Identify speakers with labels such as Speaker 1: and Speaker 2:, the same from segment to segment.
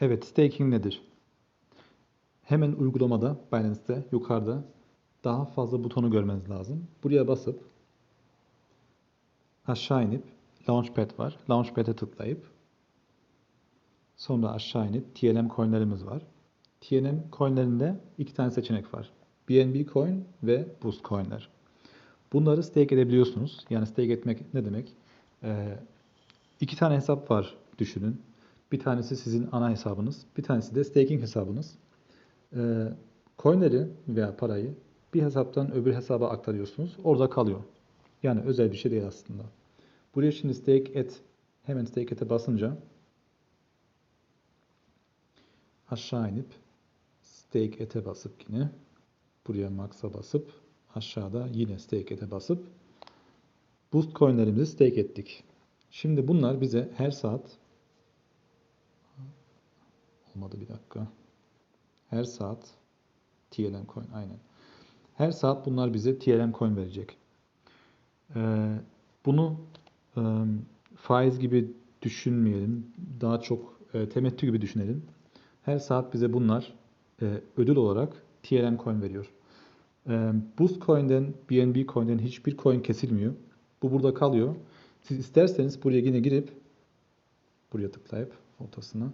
Speaker 1: Evet, staking nedir? Hemen uygulamada, Binance'te yukarıda daha fazla butonu görmeniz lazım. Buraya basıp aşağı inip Launchpad var. Launchpad'e tıklayıp sonra aşağı inip TLM coinlerimiz var. TLM coinlerinde iki tane seçenek var. BNB coin ve Boost coinler. Bunları stake edebiliyorsunuz. Yani stake etmek ne demek? Ee, iki tane hesap var düşünün. Bir tanesi sizin ana hesabınız, bir tanesi de staking hesabınız. Ee, coinleri veya parayı bir hesaptan öbür hesaba aktarıyorsunuz. Orada kalıyor. Yani özel bir şey değil aslında. Buraya şimdi stake et, hemen stake et'e basınca aşağı inip stake et'e basıp yine buraya max'a basıp aşağıda yine stake et'e basıp boost coinlerimizi stake ettik. Şimdi bunlar bize her saat olmadı bir dakika. Her saat TLM coin aynen. Her saat bunlar bize TLM coin verecek. Ee, bunu e, faiz gibi düşünmeyelim. Daha çok e, temettü gibi düşünelim. Her saat bize bunlar e, ödül olarak TLM coin veriyor. E, Boost coin'den, BNB coin'den hiçbir coin kesilmiyor. Bu burada kalıyor. Siz isterseniz buraya yine girip buraya tıklayıp ortasına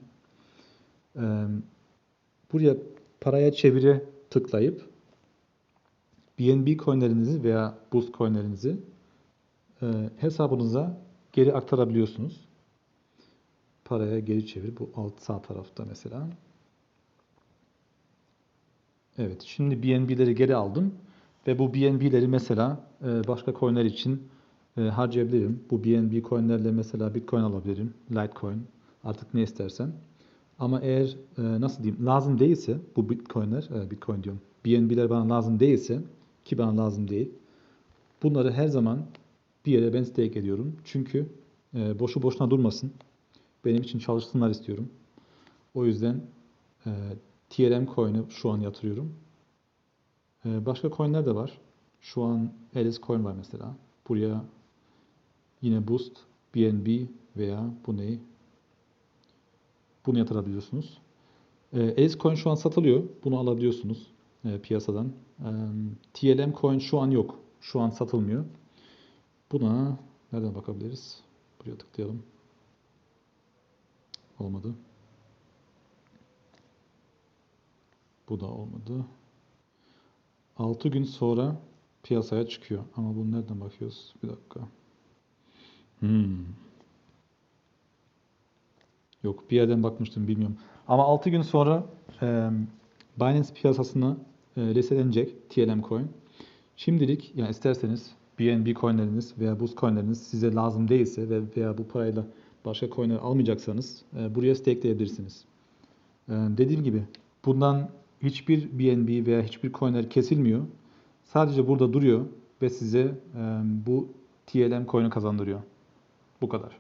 Speaker 1: buraya paraya çevire tıklayıp BNB coinlerinizi veya Boost coinlerinizi hesabınıza geri aktarabiliyorsunuz. Paraya geri çevir. Bu alt sağ tarafta mesela. Evet. Şimdi BNB'leri geri aldım. Ve bu BNB'leri mesela başka coinler için harcayabilirim. Bu BNB coinlerle mesela Bitcoin alabilirim. Litecoin. Artık ne istersen. Ama eğer e, nasıl diyeyim lazım değilse bu Bitcoin'ler, e, Bitcoin diyorum. BNB'ler bana lazım değilse ki bana lazım değil. Bunları her zaman bir yere ben stake ediyorum. Çünkü e, boşu boşuna durmasın. Benim için çalışsınlar istiyorum. O yüzden e, TLM coin'i şu an yatırıyorum. E, başka coin'ler de var. Şu an Alice coin var mesela. Buraya yine Boost, BNB veya bu ne? Bunu yatırabiliyorsunuz. E, Alice coin şu an satılıyor. Bunu alabiliyorsunuz e, piyasadan. E, TLM coin şu an yok. Şu an satılmıyor. Buna nereden bakabiliriz? Buraya tıklayalım. Olmadı. Bu da olmadı. 6 gün sonra piyasaya çıkıyor. Ama bunu nereden bakıyoruz? Bir dakika. Hmm. Yok bir yerden bakmıştım bilmiyorum. Ama 6 gün sonra e, Binance piyasasına e, reselenecek TLM coin. Şimdilik yani isterseniz BNB coinleriniz veya Boost coinleriniz size lazım değilse ve veya bu parayla başka coinler almayacaksanız e, buraya stakeleyebilirsiniz. E, dediğim gibi bundan hiçbir BNB veya hiçbir coinler kesilmiyor. Sadece burada duruyor ve size e, bu TLM coin'i kazandırıyor. Bu kadar.